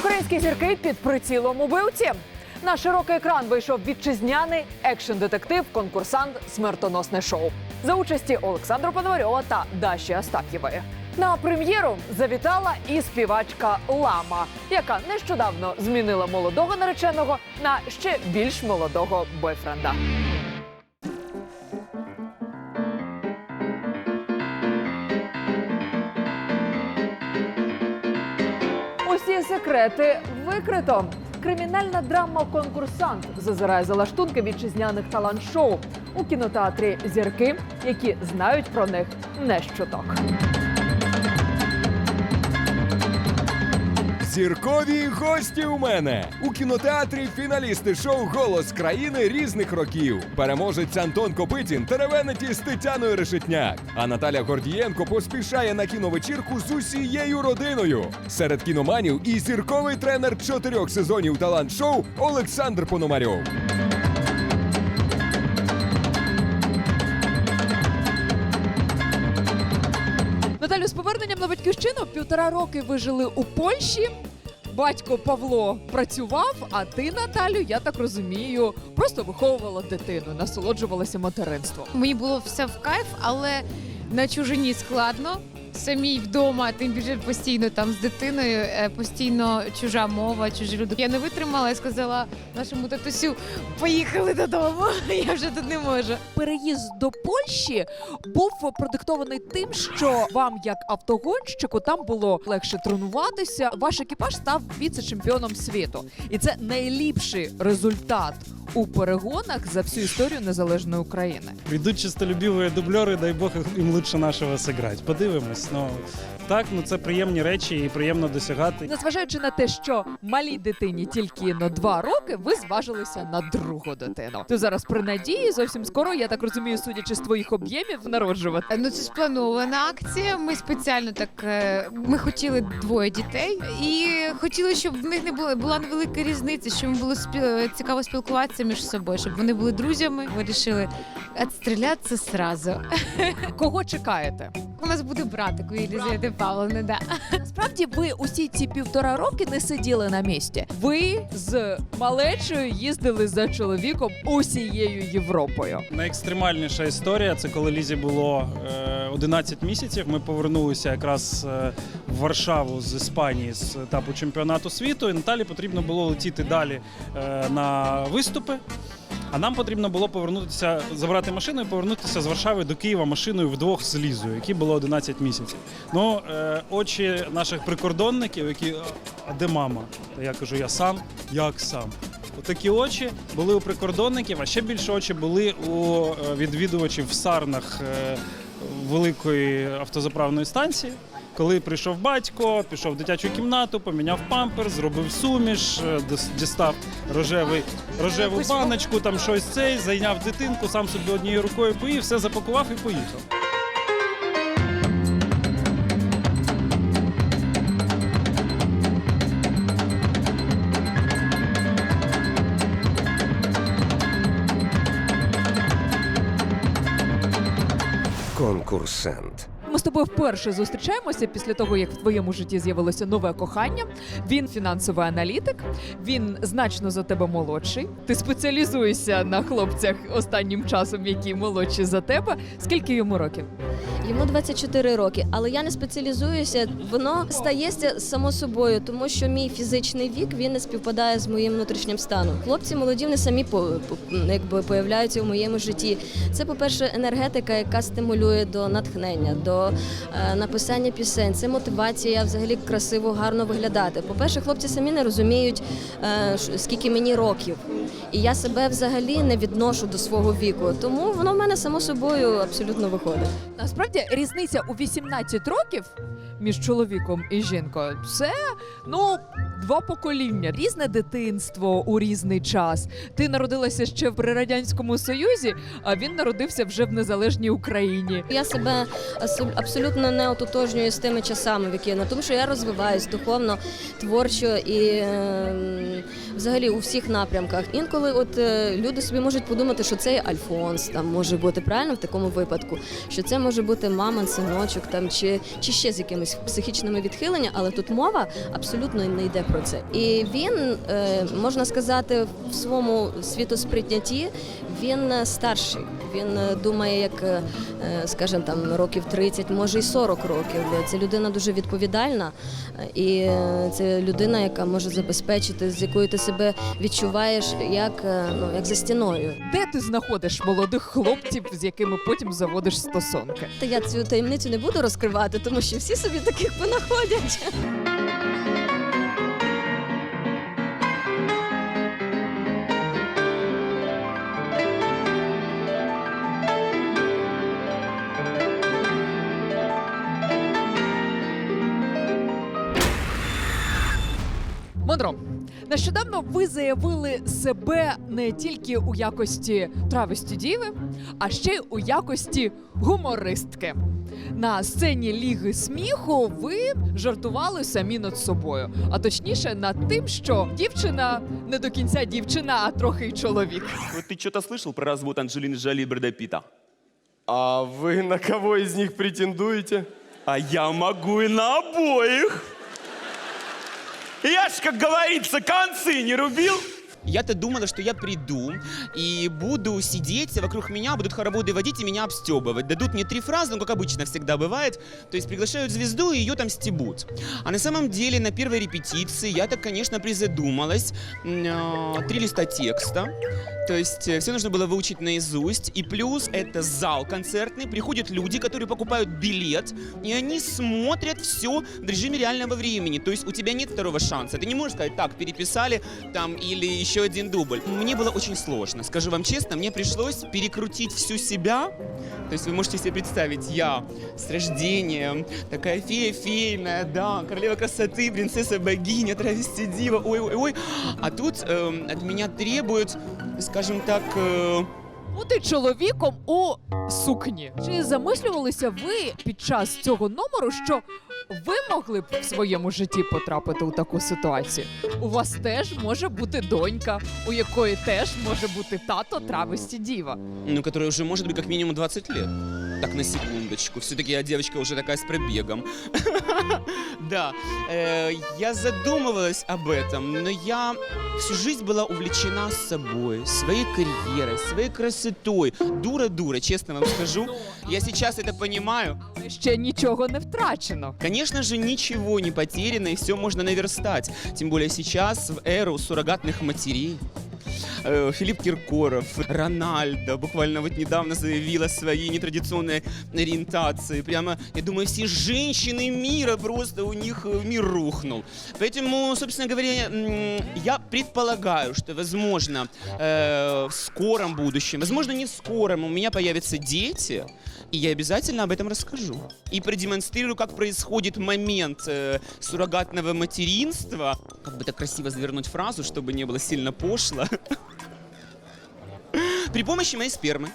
Українські зірки під прицілом убивці. На широкий екран вийшов вітчизняний екшн-детектив, конкурсант Смертоносне шоу за участі Олександра Пономарьова та Даші Астаф'євої. На прем'єру завітала і співачка Лама, яка нещодавно змінила молодого нареченого на ще більш молодого бойфренда. Секрети викрито. Кримінальна драма Конкурсант зазирає за лаштунки вітчизняних талант-шоу у кінотеатрі зірки, які знають про них не щоток. Зіркові гості у мене у кінотеатрі фіналісти шоу Голос країни різних років. Переможець Антон Копитін теревенеті з Тетяною Решетняк. А Наталя Гордієнко поспішає на кіновечірку з усією родиною. Серед кіноманів і зірковий тренер чотирьох сезонів талант-шоу Олександр Пономарьов. На батьківщину півтора роки ви жили у Польщі. Батько Павло працював, а ти, Наталю, я так розумію, просто виховувала дитину, насолоджувалася материнством. Мені було все в кайф, але на чужині складно. Самій вдома, тим більше постійно там з дитиною, е, постійно чужа мова, чужі люди. Я не витримала і сказала нашому татусю: поїхали додому. Я вже тут не можу. Переїзд до Польщі був продиктований тим, що вам, як автогонщику, там було легше тренуватися. Ваш екіпаж став віце-чемпіоном світу, і це найліпший результат у перегонах за всю історію незалежної України. Придут чистолюбивые дублери, дай Бог їм лучше нашого сыграть. Подивимось. Ну так, ну це приємні речі і приємно досягати. Незважаючи на те, що малій дитині тільки на два роки, ви зважилися на другу дитину. Ти зараз при надії зовсім скоро, я так розумію, судячи з твоїх об'ємів, народжувати. Е, Ну це спланована акція. Ми спеціально так е, ми хотіли двоє дітей і хотіли, щоб в них не було була невелика різниця, щоб їм було спі- цікаво спілкуватися між собою, щоб вони були друзями. Вирішили відстрілятися зразу. Кого чекаєте? У нас буде братик у Єлізавети Павловни, да. Насправді ви усі ці півтора роки не сиділи на місці. Ви з малечою їздили за чоловіком усією Європою. Найекстремальніша історія це коли Лізі було е, 11 місяців. Ми повернулися якраз е, в Варшаву з Іспанії з етапу чемпіонату світу. І Наталі потрібно було летіти далі е, на виступи. А нам потрібно було повернутися, забрати машину і повернутися з Варшави до Києва машиною вдвох з Лізою, якій було 11 місяців. Ну, е, очі наших прикордонників, які а де мама? Та я кажу, я сам, як сам. Такі очі були у прикордонників, а ще більше очі були у е, відвідувачів в сарнах е, великої автозаправної станції. Коли прийшов батько, пішов в дитячу кімнату, поміняв пампер, зробив суміш, е, дістав рожевий, рожеву баночку, там щось цей, зайняв дитинку, сам собі однією рукою поїв, все запакував і поїхав. Конкурсант. Ми з тобою вперше зустрічаємося після того, як в твоєму житті з'явилося нове кохання. Він фінансовий аналітик, він значно за тебе молодший. Ти спеціалізуєшся на хлопцях останнім часом, які молодші за тебе. Скільки йому років? Йому 24 роки, але я не спеціалізуюся. Воно стається само собою, тому що мій фізичний вік він не співпадає з моїм внутрішнім станом. Хлопці молоді вони самі по, по- якби появляються в моєму житті. Це, по-перше, енергетика, яка стимулює до натхнення, до е, написання пісень. Це мотивація взагалі красиво, гарно виглядати. По-перше, хлопці самі не розуміють, е, скільки мені років. І я себе взагалі не відношу до свого віку. Тому воно в мене само собою абсолютно виходить. Насправді різниця у 18 років між чоловіком і жінкою це ну два покоління, різне дитинство у різний час. Ти народилася ще при радянському союзі, а він народився вже в незалежній Україні. Я себе абсолютно не ототожнюю з тими часами, в які ну, тому що я розвиваюсь духовно, творчо і е, взагалі у всіх напрямках. Інколи от е, люди собі можуть подумати, що це Альфонс там може бути правильно в такому випадку, що це може бути мамин, синочок там чи, чи ще з якимись психічними відхиленнями, але тут мова абсолютно не йде про це. І він, е, можна сказати, в своєму світосприйнятті він е, старший. Він е, думає, як, е, скажімо, там років 30, може й 40 років. Це людина дуже відповідальна, і е, це людина, яка може забезпечити, з якою ти себе відчуваєш як, ну, як за стіною. Де ти знаходиш молодих хлопців, з якими потім заводиш стосунки? Та я цю таємницю не буду розкривати, тому що всі собі таких понаходять. Монро, нещодавно ви заявили себе не тільки у якості травесті діви, а ще й у якості гумористки. На сцені Ліги сміху ви жартували самі над собою, а точніше над тим, що дівчина не до кінця дівчина, а трохи й чоловік. Вот ты что-то слышал про развод Анджелины Джоли и Брэда Питта? А вы на кого из них претендуете? А я могу и на обоих. Я ж, как говорится, концы не рубил. Я-то думала, что я приду и буду сидеть, вокруг меня будут хороводы водить и меня обстебывать. Дадут мне три фразы, ну, как обычно всегда бывает. То есть приглашают звезду, и ее там стебут. А на самом деле на первой репетиции я так, конечно, призадумалась. А, Три листа текста. То есть все нужно было выучить наизусть. И плюс это зал концертный. Приходят люди, которые покупают билет, и они смотрят все в режиме реального времени. То есть у тебя нет второго шанса. Ты не можешь сказать, так, переписали там или еще один дубль. Мне было очень сложно. Скажу вам честно, мне пришлось перекрутить всю себя. То есть вы можете себе представить, я с рождения, такая фея фейная, да, королева красоты, принцесса богиня, травести дива, ой-ой-ой. А тут эм, от меня требуют, скажем так, э, Бути чоловіком у сукні. Чи замислювалися ви під час цього номеру, що ви могли б в своєму житті потрапити у таку ситуацію? У вас теж може бути донька, у якої теж може бути тато травесті діва. ну, которая уже может быть как минимум 20 лет. Так, на секундочку. Все-таки я девочка уже такая с пробегом. Да, э, я задумывалась об этом, но я всю жизнь была увлечена собой, своей карьерой, своей красотой. Дура-дура, честно вам скажу. Я сейчас это понимаю. Але ще нічого не втрачено. Конечно же, ничего не потеряно, и все можно наверстать. Тем более сейчас, в эру суррогатных матерей. Э, Филипп Киркоров, Рональдо буквально вот недавно заявил о своей нетрадиционной ориентации. Прямо, я думаю, все женщины мира просто у них э, мир рухнул. Поэтому, собственно говоря, я предполагаю, что, возможно, э, в скором будущем, возможно, не в скором, у меня появятся дети, и я обязательно об этом расскажу. И продемонстрирую, как происходит момент э, суррогатного материнства. Как бы так красиво завернуть фразу, чтобы не было сильно пошло. При помощи моей спермы.